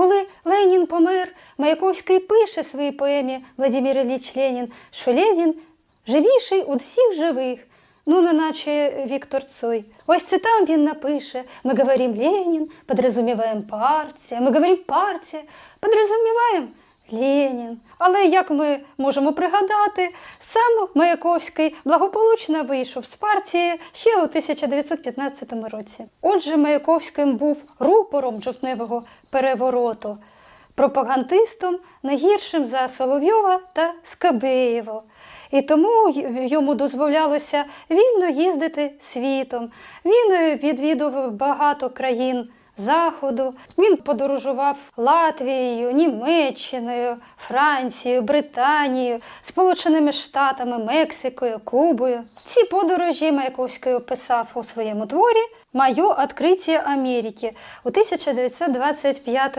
Коли Ленін помер, Маяковський пише в своїй поемі Владимир Ілліч Ленін, що Ленін живіший у всіх живих. Ну, не наче Віктор Цой. Ось це там він напише: ми говорим Ленін, підрозуміваємо партія, ми говорим партія, подразуміваємо Ленін. Але як ми можемо пригадати, сам Маяковський благополучно вийшов з партії ще у 1915 році. Отже, Маяковським був рупором жовтневого перевороту, пропагандистом не гіршим за Соловйова та Скабеєва. І тому йому дозволялося вільно їздити світом. Він відвідував багато країн Заходу. Він подорожував Латвією, Німеччиною, Францією, Британією, Сполученими Штатами, Мексикою, Кубою. Ці подорожі Маяковський описав у своєму творі Майо відкриття Америки у 1925